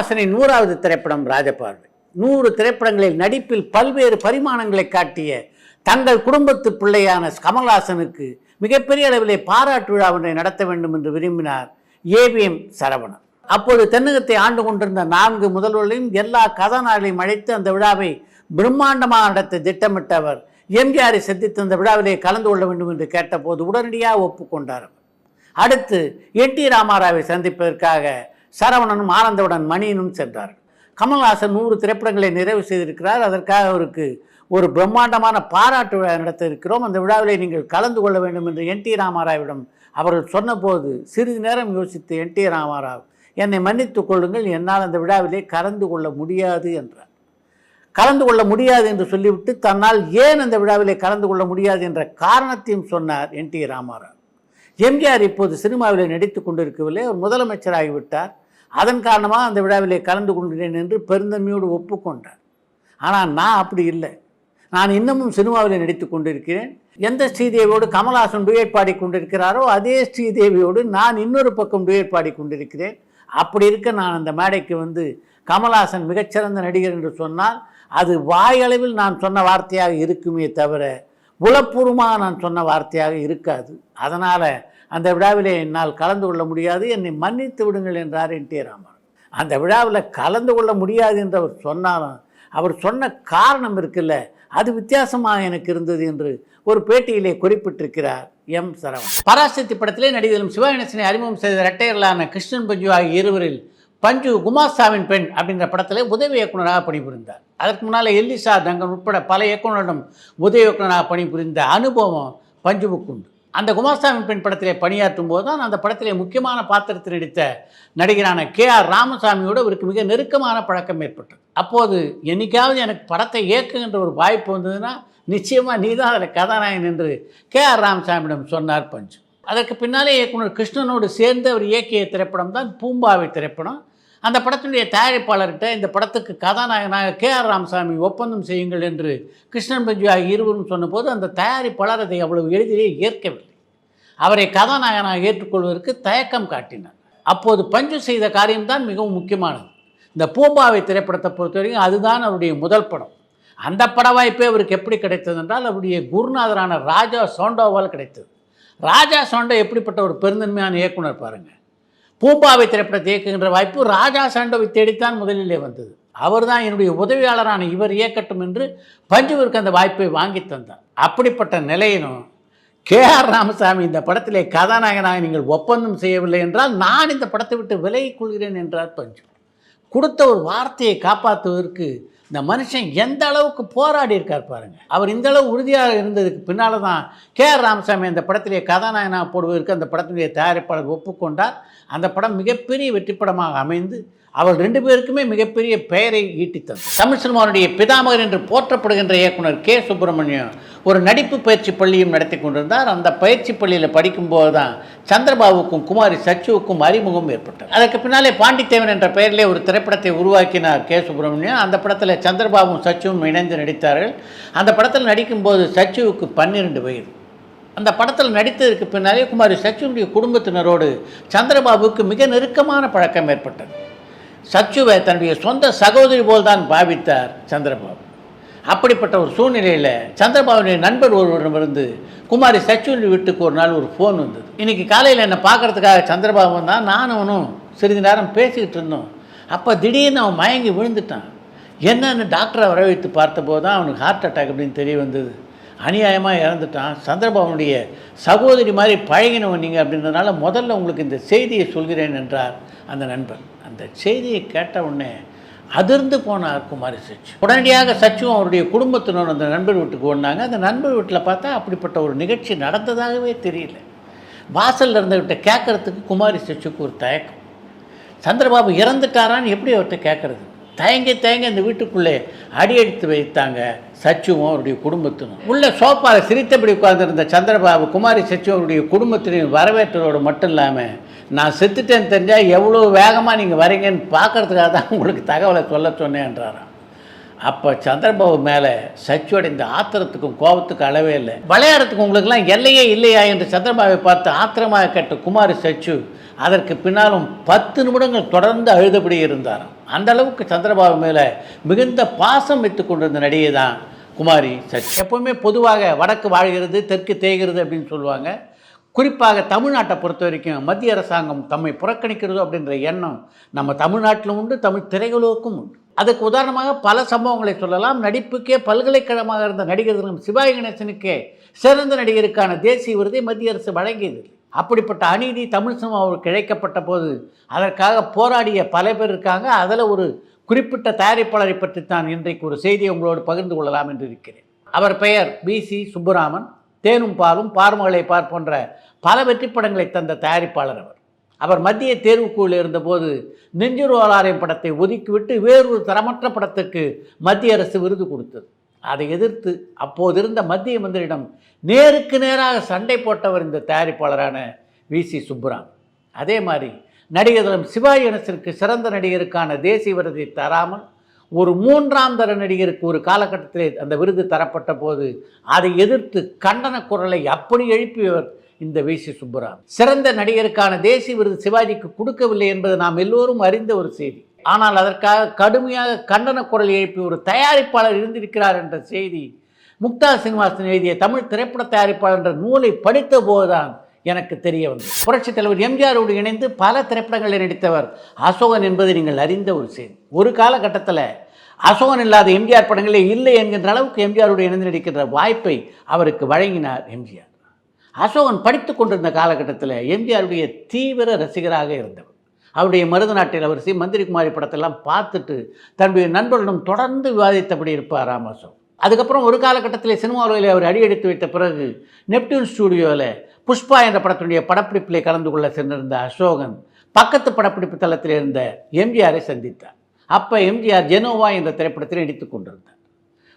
கமல்ஹாசனின் நூறாவது திரைப்படம் ராஜபார்வை. நூறு திரைப்படங்களில் நடிப்பில் பல்வேறு பரிமாணங்களை காட்டிய தங்கள் குடும்பத்து பிள்ளையான கமல்ஹாசனுக்கு மிகப்பெரிய அளவிலே பாராட்டு விழா ஒன்றை நடத்த வேண்டும் என்று விரும்பினார் ஏவிஎம் சரவணன். அப்போது தென்னகத்தை ஆண்டு கொண்டிருந்த நான்கு முதல்வர்களையும் எல்லா கதாநாயகளையும் அழைத்து அந்த விழாவை பிரம்மாண்டமாக நடத்த திட்டமிட்ட அவர் எம்ஜிஆரை சந்தித்து அந்த விழாவிலே கலந்து கொள்ள வேண்டும் என்று கேட்டபோது உடனடியாக ஒப்புக்கொண்டார் அடுத்து என் டி ராமாராவை சந்திப்பதற்காக சரவணனும் ஆனந்தவுடன் மணியனும் சென்றார்கள். கமல்ஹாசன் நூறு திரைப்படங்களை நிறைவு செய்திருக்கிறார். அதற்காக அவருக்கு ஒரு பிரம்மாண்டமான பாராட்டு விழா நடத்த இருக்கிறோம். அந்த விழாவிலே நீங்கள் கலந்து கொள்ள வேண்டும் என்று என் டி ராமாராவிடம் அவர்கள் சொன்னபோது சிறிது நேரம் யோசித்து என் டி ராமாராவ் என்னை மன்னித்துக் கொள்ளுங்கள். என்னால் அந்த விழாவிலே கலந்து கொள்ள முடியாது என்றார். கலந்து கொள்ள முடியாது என்று சொல்லிவிட்டு தன்னால் ஏன் அந்த விழாவிலே கலந்து கொள்ள முடியாது என்ற காரணத்தையும் சொன்னார் என் டி ராமாராவ். எம்ஜிஆர் இப்போது சினிமாவில் நடித்து கொண்டிருக்கவில்லை. அவர் முதலமைச்சராகிவிட்டார் அதன் காரணமாக அந்த விழாவிலே கலந்து கொள்கிறேன் என்று பெருந்தன்மையோடு ஒப்புக்கொண்டார். ஆனால் நான் அப்படி இல்லை. நான் இன்னமும் சினிமாவில் நடித்து கொண்டிருக்கிறேன். எந்த ஸ்ரீதேவியோடு கமல்ஹாசன் டுயட் பாடி கொண்டிருக்கிறாரோ அதே ஸ்ரீதேவியோடு நான் இன்னொரு பக்கம் டுயட் பாடி கொண்டிருக்கிறேன். அப்படி இருக்க நான் அந்த மேடைக்கு வந்து கமல்ஹாசன் மிகச்சிறந்த நடிகர் என்று சொன்னால் அது வாயளவில் நான் சொன்ன வார்த்தையாக இருக்குமே தவிர உளப்பூர்வமாக நான் சொன்ன வார்த்தையாக இருக்காது. அதனால் அந்த விழாவிலே என்னால் கலந்து கொள்ள முடியாது. என்னை மன்னித்து விடுங்கள் என்றார் என் டி. ராமன் அந்த விழாவில் கலந்து கொள்ள முடியாது என்று அவர் சொன்னாலும் அவர் சொன்ன காரணம் இருக்குல்ல அது வித்தியாசமாக எனக்கு இருந்தது என்று ஒரு பேட்டியிலே குறிப்பிட்டிருக்கிறார் எம். சரவணன். பராசக்தி படத்திலே நடிகரும் சிவகணேசனை அறிமுகம் செய்த இரட்டையர்களான கிருஷ்ணன் பஞ்சு ஆகிய இருவரில் பஞ்சு குமாஸ்தாவின் பெண் அப்படின்ற படத்தில் உதவி இயக்குனராக பணிபுரிந்தார். அதற்கு முன்னால் எல்லிசா தங்கன் உட்பட பல இயக்குனரிடம் உதவி இயக்குனராக பணிபுரிந்த அனுபவம் பஞ்சுவுக்கு உண்டு. அந்த குமாரசாமி பெண் படத்திலே பணியாற்றும் போது தான் அந்த படத்திலே முக்கியமான பாத்திரத்தில் நடித்த நடிகரான கே ஆர் ராமசாமியோடு அவருக்கு மிக நெருக்கமான பழக்கம் ஏற்பட்டது. அப்போது என்னைக்காவது எனக்கு படத்தை இயக்குகின்ற ஒரு வாய்ப்பு வந்ததுன்னா நிச்சயமாக நீ தான் அதில் கதாநாயகன் என்று கே ஆர் ராமசாமியிடம் சொன்னார் பஞ்சு. அதற்கு பின்னாலே இயக்குனர் கிருஷ்ணனோடு சேர்ந்து அவர் இயக்கிய திரைப்படம் தான் பூம்பாவை திரைப்படம். அந்த படத்தினுடைய தயாரிப்பாளர்கிட்ட இந்த படத்துக்கு கதாநாயகனாக கே ஆர் ராமசாமி ஒப்பந்தம் செய்யுங்கள் என்று கிருஷ்ணன் பஞ்சு ஆகிய இருவரும் சொன்னபோது அந்த தயாரிப்பாளர் அதை அவ்வளவு எளிதிலே ஏற்கவில்லை. அவரை கதாநாயகனாக ஏற்றுக்கொள்வதற்கு தயக்கம் காட்டினார். அப்போது பஞ்சு செய்த காரியம்தான் மிகவும் முக்கியமானது. இந்த பூம்பாவை திரைப்படத்தை பொறுத்தவரைக்கும் அதுதான் அவருடைய முதல் படம். அந்த பட வாய்ப்பே அவருக்கு எப்படி கிடைத்தது என்றால் அவருடைய குருநாதரான ராஜா சோண்டோவால் கிடைத்தது. ராஜா சோண்டோ எப்படிப்பட்ட ஒரு பெருந்தன்மையான இயக்குனர் பாருங்கள் பூம்பாவை திரைப்படத்தை இயக்குகின்ற வாய்ப்பு ராஜா சாண்டோவை தேடித்தான் முதலிலே வந்தது. அவர்தான் என்னுடைய உதவியாளரான இவர் இயக்கட்டும் என்று பஞ்சுவிற்கு அந்த வாய்ப்பை வாங்கி தந்தார். அப்படிப்பட்ட நிலையிலும் கே ஆர் ராமசாமி இந்த படத்திலே கதாநாயகனாக நீங்கள் ஒப்பந்தம் செய்யவில்லை என்றால் நான் இந்த படத்தை விட்டு விலகிக் கொள்கிறேன் என்றார் பஞ்சு. கொடுத்த ஒரு வார்த்தையை காப்பாற்றுவதற்கு இந்த மனுஷன் எந்த அளவுக்கு போராடி இருக்கார் பாருங்க. அவர் இந்த அளவு உறுதியாக இருந்ததுக்கு பின்னால் தான் கே ஆர் ராமசாமி அந்த படத்திலே கதாநாயகனாக போடுவதற்கு அந்த படத்தினுடைய தயாரிப்பாளர் ஒப்புக்கொண்டார். அந்த படம் மிகப்பெரிய வெற்றிப்படமாக அமைந்து அவள் ரெண்டு பேருக்குமே மிகப்பெரிய பெயரை ஈட்டித்தது. தமிழ் சினிமாவுடைய பிதாமகர் என்று போற்றப்படுகின்ற இயக்குனர் கே. சுப்பிரமணியம் ஒரு நடிப்பு பயிற்சி பள்ளியும் நடத்தி கொண்டிருந்தார். அந்த பயிற்சி பள்ளியில் படிக்கும்போது தான் சந்திரபாபுக்கும் குமாரி சச்சுவுக்கும் அறிமுகம் ஏற்பட்டது. அதற்கு பின்னாலே பாண்டித்தேவன் என்ற பெயரிலே ஒரு திரைப்படத்தை உருவாக்கினார் கே. சுப்பிரமணியம். அந்த படத்தில் சந்திரபாபும் சச்சுவும் இணைந்து நடித்தார்கள். அந்த படத்தில் நடிக்கும்போது சச்சுவுக்கு பன்னிரெண்டு வயது. அந்த படத்தில் நடித்ததற்கு பின்னாலே குமாரி சச்சுனுடைய குடும்பத்தினரோடு சந்திரபாபுவுக்கு மிக நெருக்கமான பழக்கம் ஏற்பட்டது. சச்சுவை தன்னுடைய சொந்த சகோதரி போல் தான் பாவித்தார் சந்திரபாபு. அப்படிப்பட்ட ஒரு சூழ்நிலையில் சந்திரபாபுடைய நண்பர் ஒருவரிடமிருந்து குமாரி சச்சுவின் வீட்டுக்கு ஒரு நாள் ஒரு ஃபோன் வந்தது. இன்றைக்கி காலையில் என்னை பார்க்கறதுக்காக சந்திரபாபு வந்தான். நானும் அவனும் சிறிது நேரம் பேசிக்கிட்டு இருந்தோம். அப்போ திடீர்னு அவன் மயங்கி விழுந்துட்டான். என்னன்னு டாக்டரை வரவைத்து பார்த்தபோது தான் அவனுக்கு ஹார்ட் அட்டாக் அப்படின்னு தெரிய வந்தது. அநியாயமாக இறந்துட்டான். சந்திரபாபுனுடைய சகோதரி மாதிரி பழகினவன் நீங்கள் அப்படின்றதுனால முதல்ல உங்களுக்கு இந்த செய்தியை சொல்கிறேன் என்றார் அந்த நண்பர் அந்த செய்தியை கேட்ட உடனே அதிர்ந்து போனார் குமாரி சச்சு உடனடியாக சச்சுவும் அவருடைய குடும்பத்தினர் அந்த நண்பர் வீட்டுக்கு ஓடினாங்க. அந்த நண்பர் வீட்டில் பார்த்தா அப்படிப்பட்ட ஒரு நிகழ்ச்சி நடந்ததாகவே தெரியல. வாசலில் இருந்தவர்கிட்ட கேட்கறதுக்கு குமாரி சச்சுக்கு ஒரு தயக்கம். சந்திரபாபு இறந்துட்டாரான்னு எப்படி அவர்கிட்ட கேட்குறது தயங்கி தயங்கி அந்த வீட்டுக்குள்ளே அடி எடுத்து வைத்தாங்க சச்சுவும் அவருடைய குடும்பத்தினும் உள்ள சோஃபாவில் சிரித்தபடி உட்கார்ந்திருந்த சந்திரபாபு குமாரி சச்சு அவருடைய குடும்பத்தினையும் வரவேற்றதோடு மட்டும் இல்லாமல் நான் செத்துட்டேன்னு தெரிஞ்சால் எவ்வளோ வேகமாக நீங்கள் வரீங்கன்னு பார்க்கறதுக்காக தான் உங்களுக்கு தகவலை சொல்ல சொன்னேன்றாராம் அப்போ சந்திரபாபு மேலே சச்சியோட இந்த ஆத்திரத்துக்கும் கோபத்துக்கும் அளவே இல்லை. விளையாடுறதுக்கு உங்களுக்கெல்லாம் எல்லையே இல்லையா? என்று சந்திரபாபை பார்த்து ஆத்திரமாக கேட்ட குமார் சச்சு அதற்கு பின்னாலும் பத்து நிமிடங்கள் தொடர்ந்து அழுதபடி இருந்தாராம். அந்த அளவுக்கு சந்திரபாபு மேலே மிகுந்த பாசம் வைத்து கொண்டிருந்த நடிகை தான் குமாரி. சச்சி எப்பவுமே பொதுவாக வடக்கு வாழ்கிறது தெற்கு தேய்கிறது அப்படின்னு சொல்லுவாங்க. குறிப்பாக தமிழ்நாட்டை பொறுத்த வரைக்கும் மத்திய அரசாங்கம் தம்மை புறக்கணிக்கிறதோ அப்படின்ற எண்ணம் நம்ம தமிழ்நாட்டிலும் உண்டு தமிழ் திரைகளுக்கும் உண்டு. அதுக்கு உதாரணமாக பல சம்பவங்களை சொல்லலாம். நடிப்புக்கே பல்கலைக்கழகமாக இருந்த நடிகர் சிவாய் கணேசனுக்கே சிறந்த நடிகருக்கான தேசிய விருதை மத்திய அரசு வழங்கியது அப்படிப்பட்ட அநீதி தமிழ் சினிமாவுக்கு இழைக்கப்பட்ட போது அதற்காக போராடிய பல பேர் இருக்காங்க. அதில் ஒரு குறிப்பிட்ட தயாரிப்பாளரை பற்றி தான் இன்றைக்கு ஒரு செய்தியை உங்களோடு பகிர்ந்து கொள்ளலாம் என்று இருக்கிறேன். அவர் பெயர் பி சி சுப்புராமன். தேனும் பாலும் பார்மகளை பார் போன்ற பல வெற்றி படங்களை தந்த தயாரிப்பாளர் அவர். அவர் மத்திய தேர்வுக்குழுவில் இருந்தபோது நெஞ்சுருவாலாரியம் படத்தை ஒதுக்கிவிட்டு வேறொரு தரமற்ற படத்துக்கு மத்திய அரசு விருது கொடுத்தது. அதை எதிர்த்து அப்போதிருந்த மத்திய மந்திரியிடம் நேருக்கு நேராக சண்டை போட்டவர் இந்த தயாரிப்பாளரான வி சி சுப்புராம். அதே மாதிரி நடிகர் தினம் சிவாஜி கணேசனுக்கு சிறந்த நடிகருக்கான தேசிய விருதை தராமல் ஒரு மூன்றாம் தர நடிகருக்கு ஒரு காலகட்டத்திலே அந்த விருது தரப்பட்ட போது அதை எதிர்த்து கண்டன குரலை அப்படி எழுப்பியவர் இந்த வி சி சுப்புராம். சிறந்த நடிகருக்கான தேசிய விருது சிவாஜிக்கு கொடுக்கவில்லை என்பது நாம் எல்லோரும் அறிந்த ஒரு செய்தி. ஆனால் அதற்காக கடுமையாக கண்டன குரல் எழுப்பி ஒரு தயாரிப்பாளர் இருந்திருக்கிறார் என்ற செய்தி முக்தா சீனிவாசன் எழுதிய தமிழ் திரைப்பட தயாரிப்பாளர் என்ற நூலை படித்த போதுதான் எனக்கு தெரிய வந்தது. புரட்சித் தலைவர் எம்ஜிஆரோடு இணைந்து பல திரைப்படங்களில் நடித்தவர் அசோகன் என்பது நீங்கள் அறிந்த ஒரு செய்தி. ஒரு காலகட்டத்தில் அசோகன் இல்லாத எம்ஜிஆர் படங்களே இல்லை என்கின்ற அளவுக்கு எம்ஜிஆரோடு இணைந்து நடிக்கின்ற வாய்ப்பை அவருக்கு வழங்கினார் எம்ஜிஆர். அசோகன் படித்து கொண்டிருந்த காலகட்டத்தில் எம்ஜிஆருடைய தீவிர ரசிகராக இருந்தவர். அவருடைய மருது நாட்டில் அவர் சி. மந்திரிகுமாரி படத்தெல்லாம் பார்த்துட்டு தன்னுடைய நண்பர்களிடம் தொடர்ந்து விவாதித்தபடி இருப்பார் ராமசோ அதுக்கப்புறம் ஒரு காலகட்டத்தில் சினிமா உலகில் அவர் அடியெடுத்து வைத்த பிறகு நெப்டியூன் ஸ்டூடியோவில் புஷ்பா என்ற படத்தினுடைய படப்பிடிப்பில் கலந்து கொள்ள சென்றிருந்த அசோகன் பக்கத்து படப்பிடிப்பு தளத்தில் இருந்த எம்ஜிஆரை சந்தித்தார். அப்போ எம்ஜிஆர் ஜெனோவா என்ற திரைப்படத்தில் நடித்து கொண்டிருந்தார்.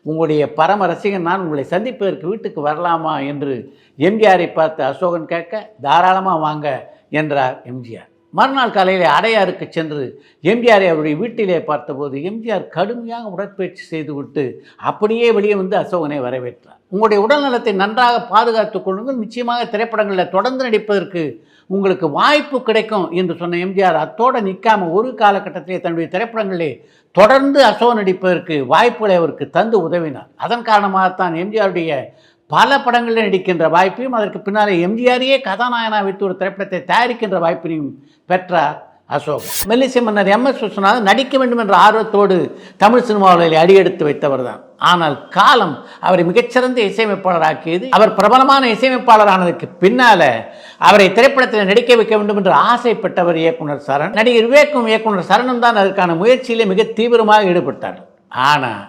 உங்களுடைய பரம ரசிகன் நான் உங்களை சந்திப்பதற்கு வீட்டுக்கு வரலாமா என்று எம்ஜிஆரை பார்த்து அசோகன் கேட்க தாராளமாக வாங்க என்றார் எம்ஜிஆர். மறுநாள் காலையில் அடையாருக்கு சென்று எம்ஜிஆரை அவருடைய வீட்டிலே பார்த்தபோது எம்ஜிஆர் கடுமையாக உடற்பயிற்சி செய்துவிட்டு அப்படியே வெளியே வந்து அசோகனை வரவேற்றார். உங்களுடைய உடல்நலத்தை நன்றாக பாதுகாத்துக் கொள்ளுங்கள். நிச்சயமாக திரைப்படங்களில் தொடர்ந்து நடிப்பதற்கு உங்களுக்கு வாய்ப்பு கிடைக்கும் என்று சொன்ன எம்ஜிஆர் அத்தோடு நிற்காம ஒரு காலகட்டத்திலே தன்னுடைய திரைப்படங்களிலே தொடர்ந்து அசோகன் நடிப்பதற்கு வாய்ப்புகளை அவருக்கு தந்து உதவினார். அதன் காரணமாகத்தான் எம்ஜிஆருடைய பல படங்களில் நடிக்கின்ற வாய்ப்பையும் அதற்கு பின்னாலே எம்ஜிஆரையே கதாநாயகனா வைத்து ஒரு திரைப்படத்தை தயாரிக்கின்ற வாய்ப்பினையும் பெற்றார் அசோக். மெல்லிசை மன்னர் எம் எஸ் விஸ்வநாதன் நடிக்க வேண்டும் என்ற ஆர்வத்தோடு தமிழ் சினிமாவில் அடியெடுத்து வைத்தவர் தான். ஆனால் காலம் அவரை மிகச்சிறந்த இசையமைப்பாளராக்கியது. அவர் பிரபலமான இசையமைப்பாளரானதுக்கு பின்னால அவரை திரைப்படத்தில் நடிக்க வைக்க வேண்டும் என்று ஆசைப்பட்டவர் இயக்குனர் சரண். நடிகர் விவேக்கும் இயக்குனர் சரணும் தான் அதற்கான முயற்சியிலே மிக தீவிரமாக ஈடுபட்டார். ஆனால்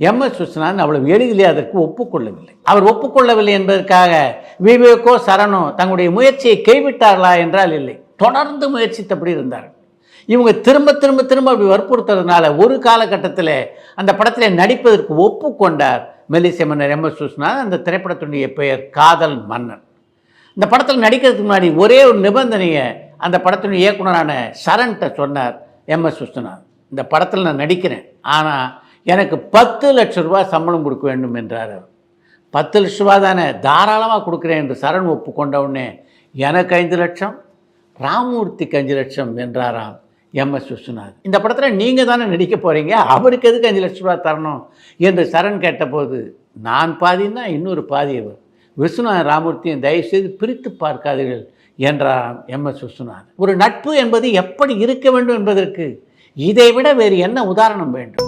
எம் எஸ் விஸ்வநாதன் அவ்வளவு எளிதிலே அதற்கு ஒப்புக்கொள்ளவில்லை. அவர் ஒப்புக்கொள்ளவில்லை என்பதற்காக விவேகோ சரணோ தங்களுடைய முயற்சியை கைவிட்டார்களா என்றால் இல்லை. தொடர்ந்து முயற்சித்தபடி இருந்தார்கள் இவங்க திரும்ப திரும்ப திரும்ப அப்படி வற்புறுத்துறதுனால ஒரு காலகட்டத்தில் அந்த படத்தில் நடிப்பதற்கு ஒப்புக்கொண்டார் மெல்லிசை மன்னர் எம் எஸ் விஸ்வநாதன் அந்த திரைப்படத்தினுடைய பெயர் காதல் மன்னன். இந்த படத்தில் நடிக்கிறதுக்கு முன்னாடி ஒரே ஒரு நிபந்தனையை அந்த படத்தினுடைய இயக்குனரான சரண்கிட்ட சொன்னார் எம் எஸ் விஸ்வநாதன் இந்த படத்தில் நான் நடிக்கிறேன் ஆனால் எனக்கு பத்து லட்ச ரூபாய் சம்பளம் கொடுக்க வேண்டும் என்றார் அவர். பத்து லட்ச ரூபா தானே தாராளமாக கொடுக்குறேன் என்று சரண் ஒப்புக்கொண்ட உடனே எனக்கு ஐந்து லட்சம் ராமூர்த்திக்கு அஞ்சு லட்சம் என்றாராம் எம் எஸ் விஸ்வநாத் இந்த படத்தில் நீங்கள் தானே நடிக்க போகிறீங்க அவருக்கு எதுக்கு அஞ்சு லட்ச ரூபா தரணும் என்று சரண் கேட்டபோது நான் பாதின்னா இன்னொரு பாதி அவர் விஸ்வநாதன் ராமூர்த்தியும் தயவுசெய்து பிரித்து பார்க்காதீர்கள் என்றாராம் எம் எஸ் விஸ்வநாத் ஒரு நட்பு என்பது எப்படி இருக்க வேண்டும் என்பதற்கு இதை விட வேறு என்ன உதாரணம் வேண்டும்?